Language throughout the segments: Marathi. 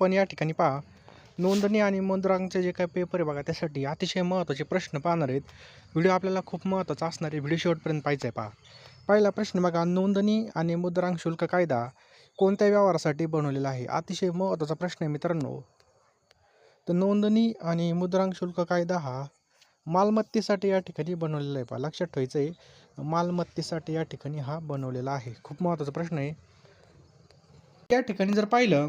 पण या ठिकाणी पहा नोंदणी आणि मुद्रांकचे जे काही पेपर आहे बघा त्यासाठी अतिशय महत्त्वाचे प्रश्न पाहणार आहेत. व्हिडिओ आपल्याला खूप महत्त्वाचा असणार आहे. व्हिडिओ शेवटपर्यंत पाहिजे आहे पहा. पहिला प्रश्न बघा नोंदणी आणि मुद्रांक शुल्क कायदा कोणत्या व्यवहारासाठी बनवलेला आहे? अतिशय महत्त्वाचा प्रश्न आहे मित्रांनो. तर नोंदणी आणि मुद्रांक शुल्क कायदा हा मालमत्तेसाठी या ठिकाणी बनवलेला आहे पहा. लक्षात ठेवायचं आहे मालमत्तेसाठी या ठिकाणी हा बनवलेला आहे. खूप महत्त्वाचा प्रश्न आहे. या ठिकाणी जर पाहिलं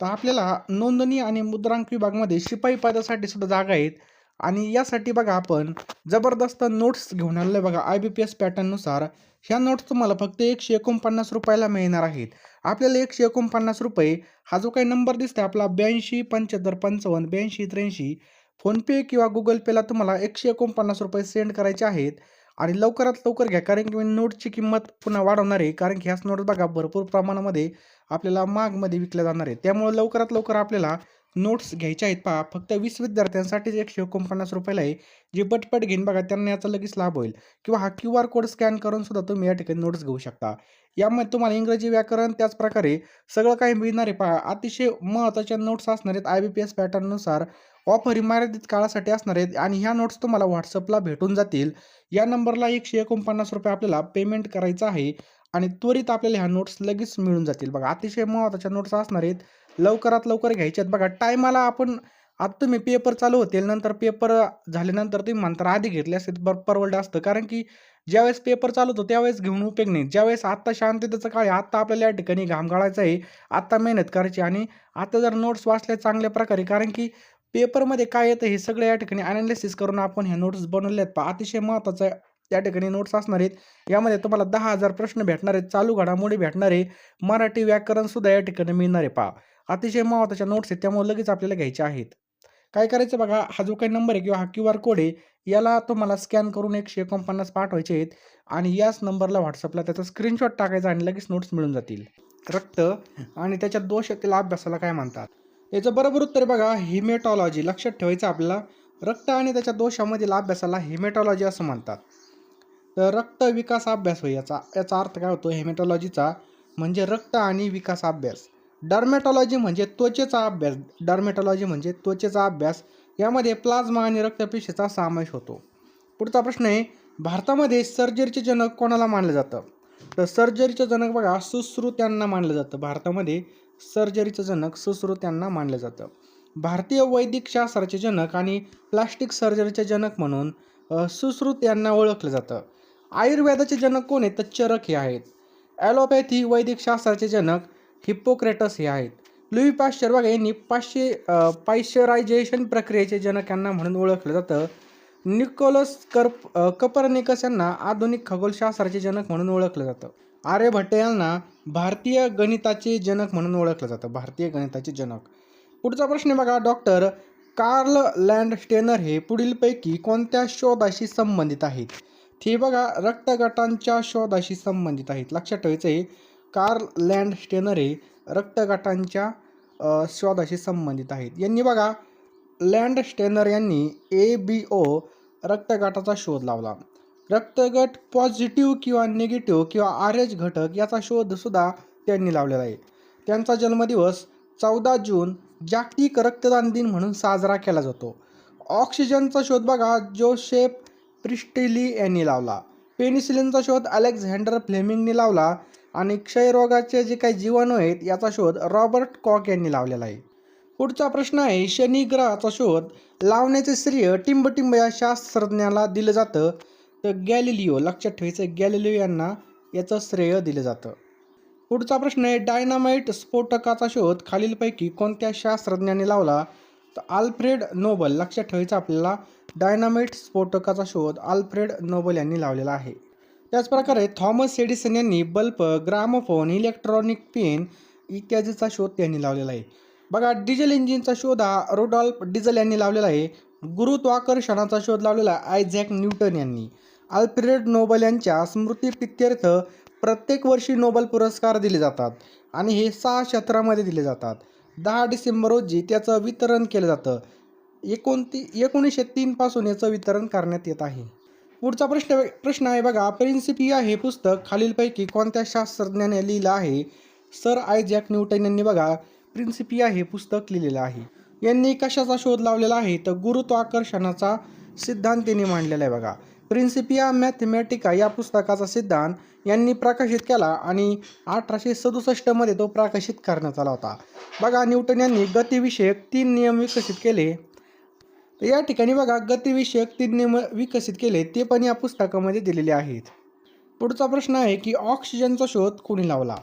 तर आपल्याला नोंदणी आणि मुद्रांक विभागामध्ये शिपाई पदासाठी सुद्धा जागा आहेत. आणि यासाठी बघा आपण जबरदस्त नोट्स घेऊन आलेलं आहे बघा आय बी पी एस पॅटर्ननुसार ह्या नोट्स तुम्हाला फक्त एकशे एकोणपन्नास रुपयाला मिळणार आहेत. आपल्याला एकशे एकोणपन्नास रुपये हा जो काही नंबर दिसतोय आपला ब्याऐंशी पंच्याहत्तर पंचावन्न ब्याऐंशी त्र्याऐंशी फोनपे किंवा गुगल पेला तुम्हाला एकशे एकोणपन्नास रुपये सेंड करायचे आहेत. आणि लवकरात लवकर घ्या कारण की मी नोटची किंमत पुन्हा वाढवणार आहे कारण की ह्याच नोट बघा भरपूर प्रमाणामध्ये आपल्याला मागमध्ये विकल्या जाणार आहे त्यामुळे लवकरात लवकर आपल्याला नोट्स घ्यायच्या आहेत. पहा फक्त वीस विद्यार्थ्यांसाठीच एकशे एकोणपन्नास रुपयाला आहे. जे पटपट घेईन बघा त्यांना याचा लगेच लाभ होईल. किंवा हा क्यू आर कोड स्कॅन करून सुद्धा तुम्ही या ठिकाणी नोट्स घेऊ शकता. यामध्ये तुम्हाला इंग्रजी व्याकरण त्याचप्रकारे सगळं काही मिळणार आहे. पहा अतिशय महत्त्वाच्या नोट्स असणार आहेत. आय बी पी एस पॅटर्ननुसार ऑफर ही मर्यादित काळासाठी असणार आहेत. आणि ह्या नोट्स तुम्हाला व्हॉट्सअपला भेटून जातील. या नंबरला एकशे एकोणपन्नास रुपये आपल्याला पेमेंट करायचं आहे. आणि त्वरित आपल्याला ह्या नोट्स लगेच मिळून जातील. बघा अतिशय महत्त्वाच्या नोट्स असणार आहेत. लवकरात लवकर घ्यायचे आहेत. बघा टायमाला आपण आता तुम्ही पेपर चालू होतील नंतर पेपर झाल्यानंतर तुम्ही म्हणता आधी घेतले असते बर परवडलं असतं. कारण की ज्यावेळेस पेपर चालू होतो त्यावेळेस घेऊन उपयोग नाही. ज्यावेळेस आत्ता शांततेचं काळ आहे आत्ता आपल्याला या ठिकाणी घाम गाळायचा आहे आत्ता मेहनत करायची आणि आता जर नोट्स वाचल्या चांगल्या प्रकारे कारण की पेपरमध्ये काय येतं हे सगळं या ठिकाणी अनालिसिस करून आपण ह्या नोट्स बनवल्या आहेत अतिशय महत्त्वाचं त्या ठिकाणी नोट्स असणार आहेत. यामध्ये तुम्हाला दहा हजार प्रश्न भेटणार आहेत. चालू घडामोडी भेटणार आहे. मराठी व्याकरणसुद्धा या ठिकाणी मिळणार आहे. पहा. अतिशय महत्त्वाच्या नोट्स आहेत. त्यामुळे लगेच आपल्याला घ्यायच्या आहेत. काय करायचं बघा? हा जो काही नंबर आहे किंवा हा क्यू आर कोड आहे याला तुम्हाला स्कॅन करून एकशे एकोणपन्नास पाठवायचे आहेत. आणि याच नंबरला व्हॉट्सअपला त्याचा स्क्रीनशॉट टाकायचा आणि लगेच नोट्स मिळून जातील. रक्त आणि त्याच्या दोष येतील अभ्यासाला काय म्हणतात? याचं बरोबर उत्तर बघा. हिमेटॉलॉजी लक्षात ठेवायचं आपल्याला. रक्त आणि त्याच्या दोषामधील अभ्यासाला हिमेटॉलॉजी असं म्हणतात. तर रक्त विकास अभ्यास होय याचा. याचा अर्थ काय होतो? हेमेटॉलॉजीचा म्हणजे रक्त आणि विकास अभ्यास. डर्मेटॉलॉजी म्हणजे त्वचेचा अभ्यास. डर्मेटॉलॉजी म्हणजे त्वचेचा अभ्यास. यामध्ये प्लाझ्मा आणि रक्तपेशीचा समावेश होतो. पुढचा प्रश्न आहे भारतामध्ये सर्जरीचे जनक कोणाला मानलं जातं? तर सर्जरीचं जनक बघा सुश्रुत्यांना मानलं जातं. भारतामध्ये सर्जरीचं जनक सुश्रुत्यांना मानलं जातं. भारतीय वैदिक शास्त्राचे जनक आणि प्लास्टिक सर्जरीचे जनक म्हणून सुश्रुत यांना ओळखलं जातं. आयुर्वेदाचे जनक कोण आहेत? तर चरक हे आहेत. ॲलोपॅथी वैदिक शास्त्राचे जनक हिप्पोक्रेटस हे आहेत. लुई पाश्चर बघा यांनी पाचशे पाश्चरायझेशन प्रक्रियेचे जनक यांना म्हणून ओळखलं जातं. निकोलस कर्प कपरनिकस यांना आधुनिक खगोलशास्त्राचे जनक म्हणून ओळखलं जातं. आर्यभट्ट यांना भारतीय गणिताचे जनक म्हणून ओळखलं जातं. भारतीय गणिताचे जनक. पुढचा प्रश्न बघा डॉक्टर कार्ल लँड स्टेनर हे पुढीलपैकी कोणत्या शोधाशी संबंधित आहेत? ती बघा रक्तगटांच्या शोधाशी संबंधित आहेत. लक्षात ठेवायचं आहे कार्ल लँडस्टेनर हे रक्तगटांच्या शोधाशी संबंधित आहेत. यांनी बघा लँडस्टेनर यांनी ए बी ओ रक्तगटाचा शोध लावला. रक्तगट पॉझिटिव्ह किंवा निगेटिव्ह किंवा आर एच घटक याचा शोधसुद्धा त्यांनी लावलेला आहे. त्यांचा जन्मदिवस चौदा जून जागतिक रक्तदान दिन म्हणून साजरा केला जातो. ऑक्सिजनचा शोध बघा जोसेफ प्रिस्टेली यांनी लावला. पेनिसिलिनचा शोध अलेक्झांडर फ्लेमिंगनी लावला आणि क्षयरोगाचे जे काही जीवाणू आहेत याचा शोध रॉबर्ट कॉक यांनी लावलेला आहे. पुढचा प्रश्न आहे शनी ग्रहाचा शोध लावण्याचे श्रेय टिंबटिंब या शास्त्रज्ञाला दिलं जातं? तर गॅलिलिओ लक्षात ठेवायचं गॅलिलिओ यांना याचं श्रेय दिलं जातं. पुढचा प्रश्न आहे डायनामाइट स्फोटकाचा शोध खालीलपैकी कोणत्या शास्त्रज्ञाने लावला? तर आल्फ्रेड नोबल लक्षात ठेवायचं आपल्याला डायनामाइट स्फोटकाचा शोध आल्फ्रेड नोबल यांनी लावलेला आहे. त्याचप्रकारे थॉमस एडिसन यांनी बल्ब ग्रामोफोन इलेक्ट्रॉनिक पेन इत्यादीचा शोध त्यांनी लावलेला आहे. बघा डिझेल इंजिनचा शोध हा रोडॉल्फ डिझेल यांनी लावलेला आहे. गुरुत्वाकर्षणाचा शोध लावलेला आयझॅक न्यूटन यांनी. आल्फ्रेड नोबल यांच्या स्मृतीप्रित्यर्थ प्रत्येक वर्षी नोबल पुरस्कार दिले जातात आणि हे सहा क्षेत्रामध्ये दिले जातात. दहा डिसेंबर रोजी त्याचं वितरण केलं जातं. एकोणती एकोणीसशे तीनपासून याचं वितरण करण्यात येत आहे. पुढचा प्रश्न प्रश्न आहे बघा प्रिन्सिपिया हे पुस्तक खालीलपैकी कोणत्या शास्त्रज्ञाने लिहिलं आहे? सर आयझॅक न्यूटन यांनी बघा प्रिन्सिपिया हे पुस्तक लिहिलेलं आहे. यांनी कशाचा शोध लावलेला आहे? तर गुरुत्वाकर्षणाचा सिद्धांत त्यांनी मांडलेला आहे बघा. प्रिन्सिपिया मॅथमॅटिका या पुस्तकाचा सिद्धांत यांनी प्रकाशित केला आणि अठराशे सदुसष्टमध्ये तो प्रकाशित करण्यात आला होता. बघा न्यूटन यांनी गतिविषयक तीन नियम विकसित केले. तर या ठिकाणी बघा गतिविषयक तीन नियम विकसित केले ते पण या पुस्तकामध्ये दिलेले आहेत. पुढचा प्रश्न आहे की ऑक्सिजनचा शोध कोणी लावला?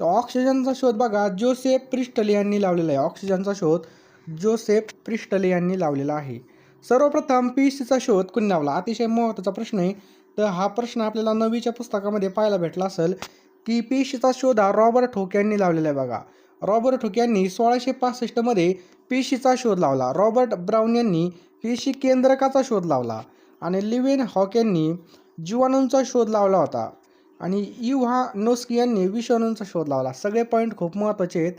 तर ऑक्सिजनचा शोध बघा जोसेफ प्रिस्टले यांनी लावलेला आहे. ऑक्सिजनचा शोध जोसेफ प्रिस्टले यांनी लावलेला आहे. सर्वप्रथम पी सीचा शोध कुणी लावला अतिशय महत्त्वाचा प्रश्न आहे. तर हा प्रश्न आपल्याला नवीच्या पुस्तकामध्ये पाहायला भेटला असेल की पी सीचा शोध हा रॉबर्ट होक यांनी लावलेला आहे बघा. रॉबर्ट हुक यांनी सोळाशे पासष्टमध्ये पेशीचा शोध लावला. रॉबर्ट ब्राऊन यांनी पेशी केंद्रकाचा शोध लावला आणि लिवेन हॉक यांनी जीवाणूंचा शोध लावला होता. आणि युहा नोस्की यांनी विषाणूंचा शोध लावला. सगळे पॉईंट खूप महत्त्वाचे आहेत.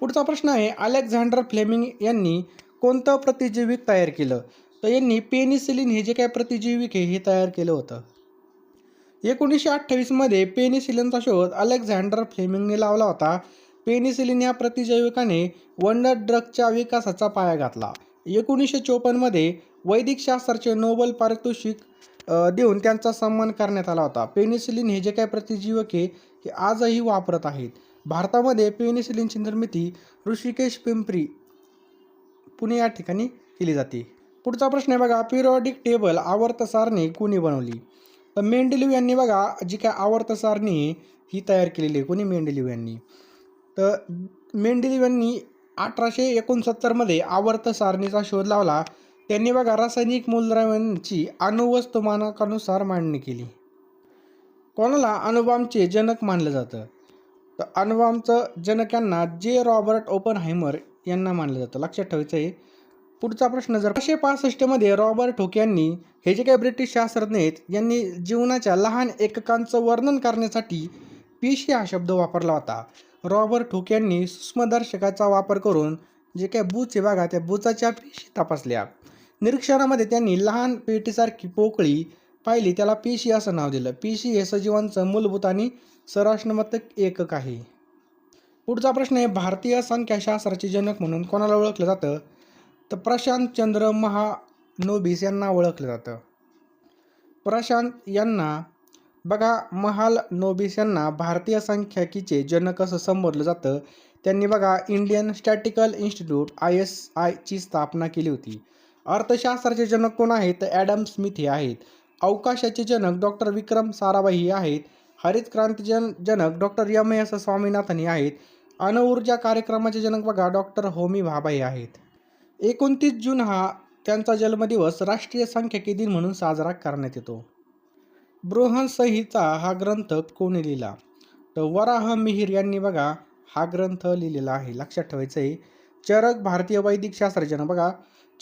पुढचा प्रश्न आहे. अलेक्झांडर फ्लेमिंग यांनी कोणतं प्रतिजीविक तयार केलं? तर यांनी पेनिसिलिन हे जे काय प्रतिजैविक आहे हे तयार केलं होतं. एकोणीसशे अठ्ठावीसमध्ये पेनिसिलिनचा शोध अलेक्झांडर फ्लेमिंगने लावला होता. पेनिसिलिन या प्रतिजैविकाने वंडर ड्रगच्या विकासाचा पाया घातला. एकोणीसशे चोपन्नमध्ये वैदिक शास्त्राचे नोबल पारितोषिक देऊन त्यांचा सन्मान करण्यात आला होता. पेनिसिलिन हे जे काय प्रतिजीवक आहे हे आजही वापरत आहेत. भारतामध्ये पेनिसिलिनची निर्मिती ऋषिकेश पिंपरी पुणे या ठिकाणी केली जाते. पुढचा प्रश्न आहे बघा पिरियॉडिक टेबल आवर्त सारणी कोणी बनवली? तर मेंडेलिव यांनी बघा जी काय आवर्त सारणी ही तयार केलेली आहे कोणी? मेंडेलिव यांनी. तर मेंडेलिव यांनी अठराशे एकोणसत्तरमध्ये आवर्त सारणीचा शोध लावला. त्यांनी बघा रासायनिक मूलद्रव्यांची अणुवस्तुमानकानुसार मांडणी केली. कोणाला? अणुबामचे जनक मानलं जातं. तर अणुबामचं जनक यांना जे रॉबर्ट ओपनहायमर यांना मानलं जातं. लक्षात ठेवायचं आहे. पुढचा प्रश्न जर पाचशे पासष्टमध्ये रॉबर्ट हुक यांनी हे जे काही ब्रिटिश शास्त्रज्ञ आहेत यांनी जीवनाच्या लहान एककांचं वर्णन करण्यासाठी पेशी हा शब्द वापरला होता. रॉबर्ट हुक यांनी सूक्ष्मदर्शकाचा वापर करून जे काही बूच विभागा त्या बुचाच्या पेशी तपासल्या. निरीक्षणामध्ये त्यांनी लहान पेटीसारखी पोकळी पाहिली त्याला पेशी असं नाव दिलं. पेशी हे सजीवांचं मूलभूत आणि सरासनमतक एकक आहे. पुढचा प्रश्न आहे भारतीय संख्याशास्त्राचे जनक म्हणून कोणाला ओळखलं जातं? तर प्रशांत चंद्र महानोबिस यांना ओळखलं जातं. प्रशांत यांना बघा महाल नोबिस यांना भारतीय सांख्यिकीचे जनक असं संबोधलं जातं. त्यांनी बघा Indian statical institute I S आयची स्थापना केली होती. अर्थशास्त्राचे जनक कोण आहेत? तर ॲडम स्मिथ हे आहेत. अवकाशाचे जनक डॉक्टर विक्रम साराभाई आहेत. हरित क्रांतीजन जनक डॉक्टर यम एस स्वामीनाथन हे आहेत. अणुऊर्जा कार्यक्रमाचे जनक बघा डॉक्टर होमी भाभा हे आहेत. एकोणतीस जून हा त्यांचा जन्मदिवस राष्ट्रीय सांख्यिकी दिन म्हणून साजरा करण्यात येतो. बृहंसहिता हा ग्रंथ कोणी लिहिला? तर वराह मिहिर यांनी बघा हा ग्रंथ लिहिलेला आहे. लक्षात ठेवायचं आहे चरक भारतीय वैदिक शास्त्रजनक बघा.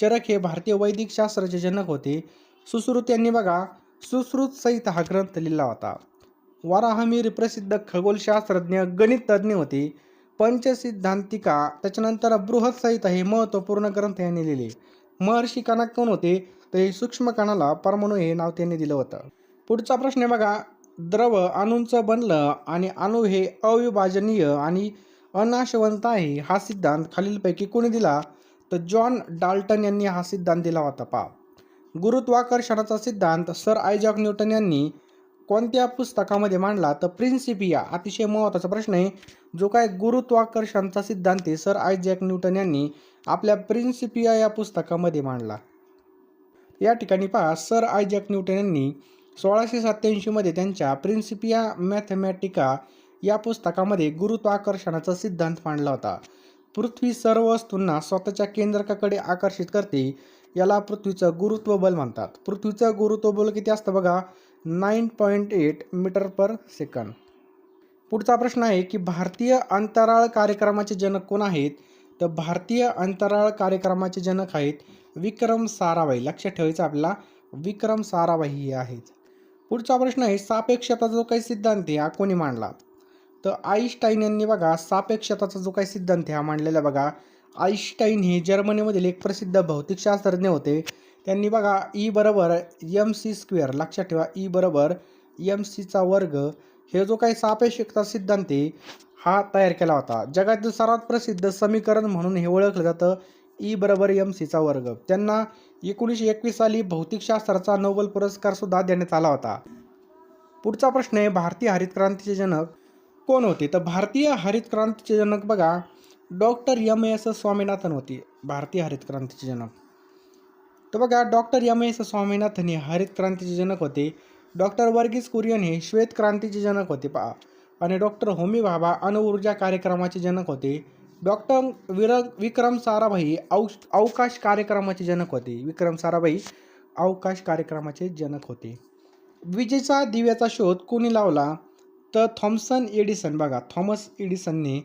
चरक हे भारतीय वैदिक शास्त्राचे जनक होते. सुश्रुत यांनी बघा सुश्रुत सहित हा ग्रंथ लिहिला होता. वराहमीर प्रसिद्ध खगोलशास्त्रज्ञ गणित तज्ज्ञ होते. पंचसिद्धांतिका त्याच्यानंतर बृहत संहिता हे महत्त्वपूर्ण ग्रंथ यांनी लिहिले. महर्षी कणा कोण होते? तर हे सूक्ष्म कणाला परमाणू हे नाव त्यांनी दिलं होतं. पुढचा प्रश्न आहे बघा द्रव अणूंचं बनलं आणि अणू हे अविभाजनीय आणि अनाशवंत आहे हा सिद्धांत खालीलपैकी कोणी दिला? तर जॉन डाल्टन यांनी हा सिद्धांत दिला होता पा गुरुत्वाकर्षणाचा सिद्धांत सर आयजॉक न्यूटन यांनी कोणत्या पुस्तकामध्ये मांडला तर प्रिन्सिपिया अतिशय महत्त्वाचा प्रश्न आहे. जो काय गुरुत्वाकर्षणाचा सिद्धांत आहे सर आयजॅक न्यूटन यांनी आपल्या प्रिन्सिपिया या पुस्तकामध्ये मांडला. या ठिकाणी पहा सर आयजॅक न्यूटन यांनी सोळाशे सत्त्याऐंशीमध्ये त्यांच्या प्रिन्सिपिया मॅथमॅटिका या पुस्तकामध्ये गुरुत्वाकर्षणाचा सिद्धांत मांडला होता. पृथ्वी सर्व वस्तूंना स्वतःच्या केंद्रकाकडे आकर्षित करते याला पृथ्वीचं गुरुत्व बल म्हणतात. पृथ्वीचं गुरुत्व बल किती असतं बघा? Nine point eight metre per second. पुढचा प्रश्न आहे की भारतीय अंतराळ कार्यक्रमाचे जनक कोण आहेत? तर भारतीय अंतराळ कार्यक्रमाचे जनक आहेत विक्रम साराभाई. लक्षात ठेवायचं आपल्याला. विक्रम साराभाई हे आहेत. पुढचा प्रश्न आहे सापेक्षताचा जो काही सिद्धांत आहे हा कोणी मांडला? तर आईस्टाईन यांनी बघा सापेक्षताचा जो काही सिद्धांत आहे हा मांडलेला बघा. आईस्टाईन हे जर्मनीमधील एक प्रसिद्ध भौतिकशास्त्रज्ञ होते. त्यांनी बघा ई बरोबर एम सी स्क्वेअर लक्षात ठेवा ई बरोबर एम सीचा वर्ग हे जो काही सापेक्षता सिद्धांत आहे हा तयार केला होता. जगातील सर्वात प्रसिद्ध समीकरण म्हणून हे ओळखलं जातं ई बरोबर एम सीचा वर्ग. त्यांना एकोणीसशे एकवीस साली भौतिकशास्त्राचा नोबल पुरस्कार सुद्धा देण्यात आला होता. पुढचा प्रश्न आहे भारतीय हरित क्रांतीचे जनक कोण होते? तर भारतीय हरित क्रांतीचे जनक बघा डॉक्टर एम एस स्वामीनाथन होते भारतीय हरित क्रांतीचे जनक. तर बघा डॉक्टर यम एस स्वामीनाथन हे हरित क्रांतीचे जनक होते. डॉक्टर वर्गीस कुरियन हे श्वेत क्रांतीचे जनक होते पहा. आणि डॉक्टर होमी भाभा अणुऊर्जा कार्यक्रमाचे जनक होते. डॉक्टर विर विक्रम साराभाई औ अवकाश कार्यक्रमाचे जनक होते. विक्रम साराभाई अवकाश कार्यक्रमाचे जनक होते. विजेचा दिव्याचा शोध कोणी लावला? तर थॉम्सन एडिसन बघा थॉमस एडिसनने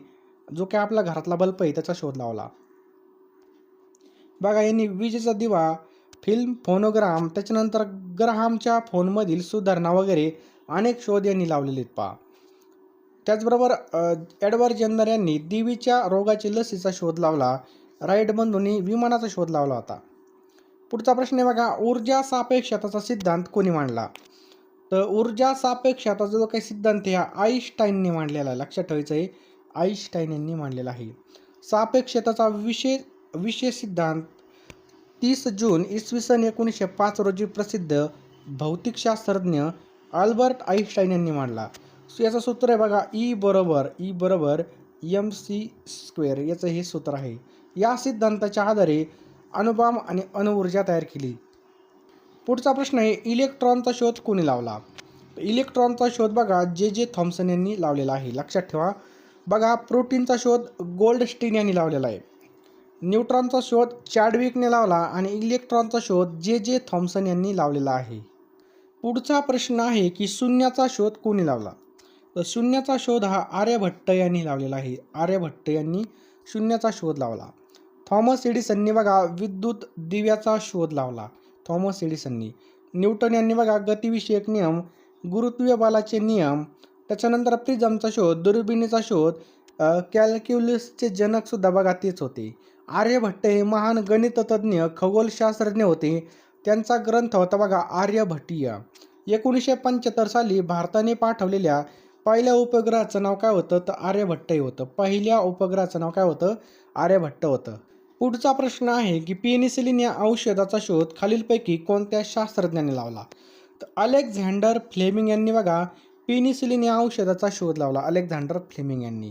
जो काय आपला घरातला बल्ब आहे त्याचा शोध लावला. बघा यांनी विजेचा दिवा फिल्म फोनोग्राम त्याच्यानंतर ग्रहामच्या फोनमधील सुधारणा वगैरे अनेक शोध यांनी लावलेले आहेत पहा. त्याचबरोबर एडवर्ड जेन्नर यांनी देवीच्या रोगाची लसीचा शोध लावला. राईट बंधूंनी विमानाचा शोध लावला होता. पुढचा प्रश्न आहे बघा ऊर्जा सापेक्षताचा सिद्धांत कोणी मांडला? तर ऊर्जा सापेक्षताचा जो काही सिद्धांत आहे हा आईन्स्टाईनने मांडलेला आहे. लक्षात ठेवायचं आहे आईन्स्टाईन यांनी मांडलेला आहे. सापेक्षताचा विशेष विशेष सिद्धांत तीस जून इसवी सन एकोणीसशे पाच रोजी प्रसिद्ध भौतिकशास्त्रज्ञ अल्बर्ट आईन्स्टाईन यांनी मांडला. सो याचं सूत्र आहे बघा ई बरोबर ई बरोबर एम सी स्क्वेअर याचं हे सूत्र आहे. या सिद्धांताच्या आधारे अणुबॉम्ब आणि अणुऊर्जा तयार केली. पुढचा प्रश्न आहे इलेक्ट्रॉनचा शोध कोणी लावला? इलेक्ट्रॉनचा शोध बघा जे जे थॉम्सन यांनी लावलेला आहे. लक्षात ठेवा. बघा प्रोटीनचा शोध गोल्डस्टीन यांनी लावलेला आहे. न्यूट्रॉनचा शोध चॅडविकने लावला आणि इलेक्ट्रॉनचा शोध जे जे थॉम्सन यांनी लावलेला आहे. पुढचा प्रश्न आहे की शून्याचा शोध कोणी लावला? तर शून्याचा शोध हा आर्यभट्ट यांनी लावलेला आहे. आर्यभट्ट यांनी शून्याचा शोध लावला. थॉमस एडिसननी बघा विद्युत दिव्याचा शोध लावला. थॉमस एडिसननी. न्यूटन यांनी बघा गतिविषयक नियम गुरुत्वीय बलाचे नियम त्याच्यानंतर प्रिझमचा शोध दुर्बिणीचा शोध कॅल्क्युलसचे जनकसुद्धा बघा तेच होते. आर्यभट्ट हे महान गणिततज्ञ खगोलशास्त्रज्ञ होते. त्यांचा ग्रंथ होता बघा आर्यभट्टीय. एकोणीसशे पंच्याहत्तर साली भारताने पाठवलेल्या पहिल्या उपग्रहाचं नाव काय होतं? तर आर्यभट्ट हे होतं. पहिल्या उपग्रहाचं नाव काय होतं? आर्यभट्ट होतं. पुढचा प्रश्न आहे की पेनिसिलिन या औषधाचा शोध खालीलपैकी कोणत्या शास्त्रज्ञाने लावला? तर अलेक्झांडर फ्लेमिंग यांनी बघा पेनिसिलिन या औषधाचा शोध लावला. अलेक्झांडर फ्लेमिंग यांनी.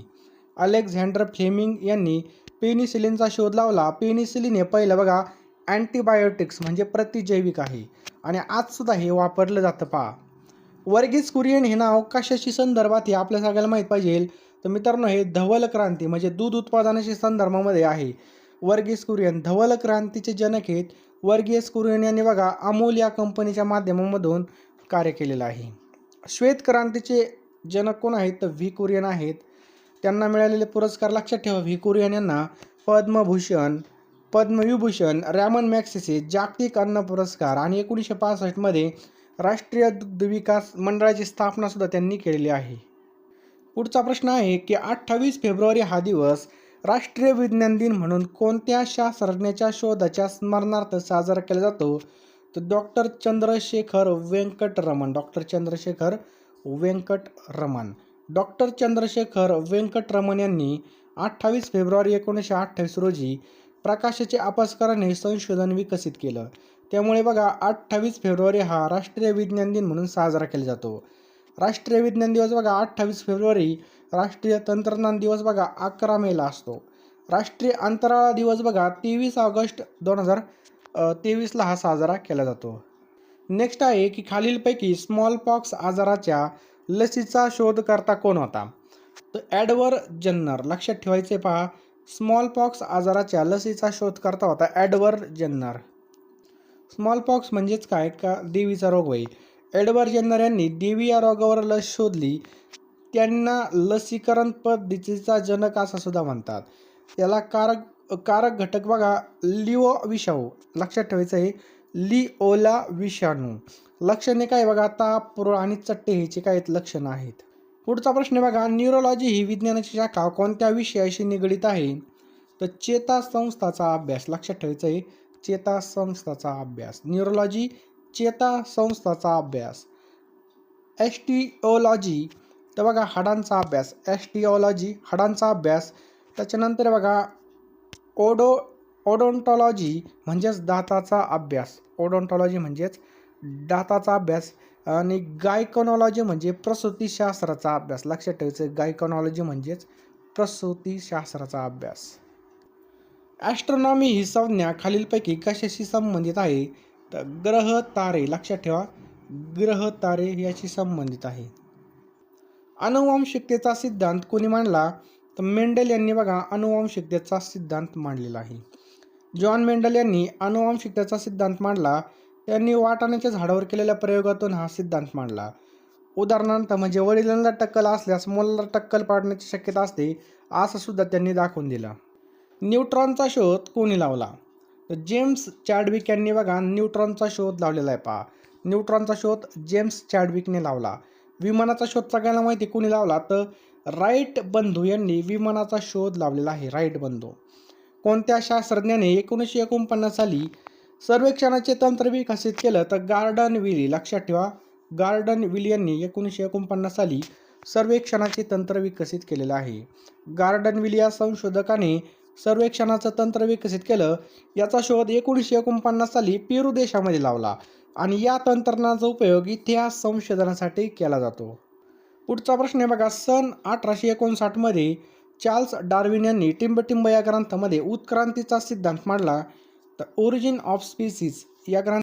अलेक्झांडर फ्लेमिंग यांनी पेनिसिलिनचा शोध लावला. पेनिसिलिन हे पहिलं बघा अँटीबायोटिक्स म्हणजे प्रतिजैविक आहे. आणि आजसुद्धा हे वापरलं जातं पहा. वर्गीस कुरियन हे नाव कशाशी संदर्भात हे आपल्या सगळ्याला माहीत पाहिजे? तर मित्रांनो हे धवल क्रांती म्हणजे दूध उत्पादनाशी संदर्भामध्ये आहे. वर्गीस कुरियन धवल क्रांतीचे जनक आहेत. वर्गीस कुरियन यांनी बघा अमूल या कंपनीच्या माध्यमामधून कार्य केलेलं आहे. श्वेत क्रांतीचे जनक कोण आहेत? तर व्ही कुरियन आहेत. त्यांना मिळालेले पुरस्कार लक्षात ठेवा. व्ही. कुरियन यांना पद्मभूषण पद्मविभूषण रॅमन मॅक्सेसे जागतिक अन्न पुरस्कार आणि एकोणीसशे पासष्टमध्ये राष्ट्रीय दुग्ध विकास मंडळाची स्थापनासुद्धा त्यांनी केलेली आहे. पुढचा प्रश्न आहे की अठ्ठावीस फेब्रुवारी हा दिवस राष्ट्रीय विज्ञान दिन म्हणून कोणत्या शास्त्रज्ञाच्या शोधाच्या स्मरणार्थ साजरा केला जातो? तर doctor Chandrashekhar Venkataraman doctor Chandrashekhar Venkataraman doctor Chandrashekhar Venkataraman यांनी अठ्ठावीस फेब्रुवारी एकोणीसशे अठ्ठावीस रोजी प्रकाशाचे अभ्यासकाराने संशोधन विकसित केलं. त्यामुळे बघा अठ्ठावीस फेब्रुवारी हा राष्ट्रीय विज्ञान दिन म्हणून साजरा केला जातो. राष्ट्रीय विज्ञान दिवस बघा अठ्ठावीस फेब्रुवारी राष्ट्रीय तंत्रज्ञान दिवस बघा अकरा मेला असतो. राष्ट्रीय अंतराळ दिवस बघा तेवीस ऑगस्ट दोन हजार तेवीसला हा साजरा केला जातो. नेक्स्ट आहे की खालीलपैकी स्मॉल पॉक्स आजाराच्या लसीचा शोधकर्ता कोण होता? तर ॲडवर जन्नर. लक्षात ठेवायचे पहा स्मॉल पॉक्स आजाराच्या लसीचा शोधकर्ता होता ॲडवर जन्नर. स्मॉल पॉक्स म्हणजेच काय? का देवीचा रोग होईल एडवर्ड जेन्नर यांनी देवी या रोगावर लस शोधली. त्यांना लसीकरण पद्धतीचा जनक असं सुद्धा म्हणतात. याला कारक कारक घटक बघा लिओ विषाणू. लक्षात ठेवायचं आहे लिओला विषाणू. लक्षणे काय? बघा ताप पुरळ आणि चट्टे ह्याचे काय लक्षणं आहेत? पुढचा प्रश्न बघा न्यूरोलॉजी ही विज्ञानाची शाखा कोणत्या विषयाशी निगडीत आहे? तर चेता संस्थाचा अभ्यास लक्षात ठेवायचं आहे चेता संस्थाचा अभ्यास. न्यूरोलॉजी चेता संस्थाचा अभ्यास. एस्टिओलॉजी तर बघा हाडांचा अभ्यास. एस्टिओलॉजी हाडांचा अभ्यास. त्याच्यानंतर बघा ओडो ओडोंटॉलॉजी म्हणजेच दाताचा अभ्यास. ओडोंटॉलॉजी म्हणजेच दाताचा अभ्यास आणि गायकॉनॉलॉजी म्हणजे प्रसूतीशास्त्राचा अभ्यास. लक्षात ठेवायचं गायकॉनॉलॉजी म्हणजेच प्रसूतीशास्त्राचा अभ्यास. ॲस्ट्रॉनॉमी ही संज्ञा खालीलपैकी कशाशी संबंधित आहे? तर ग्रह तारे लक्षात ठेवा ग्रह तारे याशी संबंधित आहे. अनुवांशिकतेचा सिद्धांत कोणी मांडला? तर मेंडल यांनी बघा अनुवांशिकतेचा सिद्धांत मांडलेला आहे. जॉन मेंडल यांनी अनुवांशिकतेचा सिद्धांत मांडला. त्यांनी वाटाण्याच्या झाडावर केलेल्या प्रयोगातून हा सिद्धांत मांडला. उदाहरणार्थ म्हणजे वडिलांना टक्कल असल्यास मुलाला टक्कल पाडण्याची शक्यता असते असं सुद्धा त्यांनी दाखवून दिलं. न्यूट्रॉनचा शोध कोणी लावला? तर जेम्स चॅडविक यांनी बघा न्यूट्रॉनचा शोध लावलेला आहे पहा. न्यूट्रॉनचा शोध जेम्स चॅडविकने लावला. विमानाचा शोध सगळ्यांना माहिती कोणी लावला? तर राईट बंधू यांनी विमानाचा शोध लावलेला आहे राईट बंधू. कोणत्या शास्त्रज्ञाने एकोणीसशे एकोणपन्नास साली सर्वेक्षणाचे तंत्र विकसित केलं तर गार्डन विली लक्षात ठेवा. गार्डन विली यांनी एकोणीसशे एकोणपन्नास साली सर्वेक्षणाचे तंत्र विकसित केलेलं आहे. गार्डन विली या संशोधकाने सर्वेक्षणाचं तंत्र विकसित केलं. याचा शोध एकोणीसशे एकोणपन्नास साली पेरू देशामध्ये लावला आणि या तंत्रज्ञानाचा उपयोग इतिहास संशोधनासाठी केला जातो. पुढचा प्रश्न आहे बघा सन अठराशे एकोणसाठमध्ये चार्ल्स डार्विन यांनी टिंबटिंब या ग्रंथामध्ये उत्क्रांतीचा सिद्धांत मांडला. तर ओरिजिन ऑफ स्पीसीज या ग्रंथ